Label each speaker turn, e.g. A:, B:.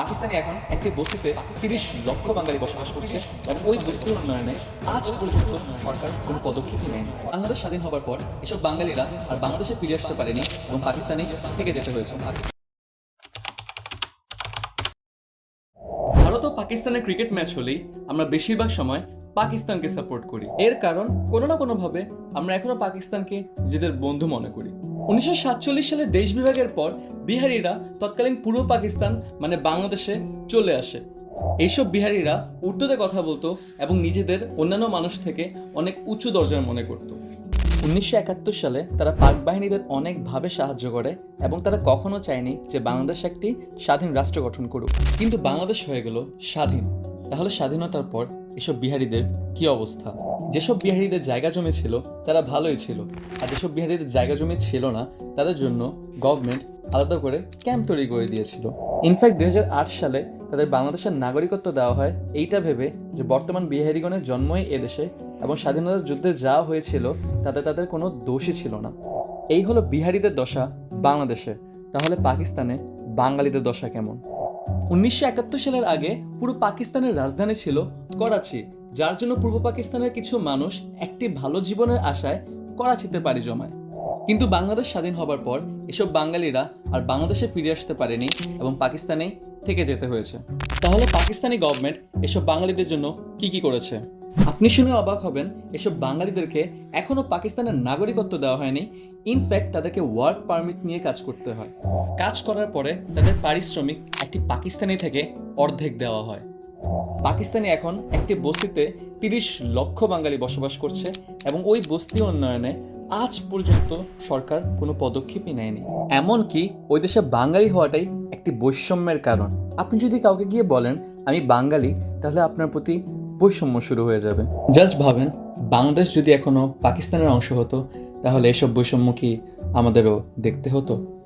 A: পাকিস্তানে এখন একটি বস্তিতে তিরিশ লক্ষ বাঙালি বসবাস করছে এবং ওই বস্তির উন্নয়নে আজ পর্যন্ত সরকার কোনো পদক্ষেপই নেয়নি। বাংলাদেশ স্বাধীন হবার পর এসব বাঙালিরা আর বাংলাদেশে ফিরে আসতে পারেনি এবং পাকিস্তানে থেকে যেতে হয়েছে। ভারত ও পাকিস্তানের ক্রিকেট ম্যাচ হলেই আমরা বেশিরভাগ সময় পাকিস্তানকে সাপোর্ট করি। এর কারণ কোনো না কোনোভাবে আমরা এখনও পাকিস্তানকে নিজেদের বন্ধু মনে করি। উনিশশো সাতচল্লিশ সালে দেশ বিভাগের পর বিহারিরা তৎকালীন পূর্ব পাকিস্তান মানে বাংলাদেশে চলে আসে। এইসব বিহারিরা উর্দুতে কথা বলতো এবং নিজেদের অন্যান্য মানুষ থেকে অনেক উঁচু দরজার মনে করত। উনিশশো একাত্তর সালে তারা পাক বাহিনীদের অনেকভাবে সাহায্য করে এবং তারা কখনো চায়নি যে বাংলাদেশ একটি স্বাধীন রাষ্ট্র গঠন করুক। কিন্তু বাংলাদেশ হয়ে গেল স্বাধীন। তাহলে স্বাধীনতার পর এসব বিহারীদের কি অবস্থা? যেসব বিহারীদের জায়গা জমি ছিল তারা ভালোই ছিল। আর যেসব বিহারীদের জায়গা জমি ছিল না, তাদের জন্য গভর্নমেন্ট আলাদা করে ক্যাম্প তৈরি করে দিয়েছিল। ইনফ্যাক্ট দুই হাজার আট সালে তাদের বাংলাদেশের নাগরিকত্ব দেওয়া হয় এইটা ভেবে যে বর্তমান বিহারিগণের জন্মই এদেশে এবং স্বাধীনতা যুদ্ধে যা হয়েছিল, তাতে তাদের কোনো দোষই ছিল না। এই হলো বিহারিদের দশা বাংলাদেশে। তাহলে পাকিস্তানে বাঙালিদের দশা কেমন? উনিশশো একাত্তর সালের আগে পুরো পাকিস্তানের রাজধানী ছিল করাচি, যার জন্য পূর্ব পাকিস্তানের কিছু মানুষ একটি ভালো জীবনের আশায় করাচিতে পাড়ি জমায়। কিন্তু বাংলাদেশ স্বাধীন হবার পর এসব বাঙালিরা আর বাংলাদেশে ফিরে আসতে পারেনি এবং পাকিস্তানে থেকে যেতে হয়েছে। তাহলে পাকিস্তানি গভর্নমেন্ট এসব বাঙালিদের জন্য কি কি করেছে? আপনি শুনে অবাক হবেন, এসব বাঙালিদেরকে এখনও পাকিস্তানের নাগরিকত্ব দেওয়া হয়নি। ইনফ্যাক্ট তাদেরকে ওয়ার্ক পারমিট নিয়ে কাজ করতে হয়। কাজ করার পরে তাদের পারিশ্রমিক একটি পাকিস্তানি থেকে অর্ধেক দেওয়া হয়। পাকিস্তানে এখন একটি বস্তিতে তিরিশ লক্ষ বাঙালি বসবাস করছে এবং ওই বস্তি উন্নয়নে আজ পর্যন্ত সরকার কোনো পদক্ষেপই নেয়নি। এমনকি ওই দেশে বাঙালি হওয়াটাই একটি বৈষম্যের কারণ। আপনি যদি কাউকে গিয়ে বলেন, আমি বাঙালি তাহলে আপনার প্রতি বৈষম্য শুরু হয়ে যাবে। জাস্ট ভাবেন, বাংলাদেশ যদি এখনও পাকিস্তানের অংশ হতো, তাহলে এসব বৈষম্য কি আমাদেরও দেখতে হতো?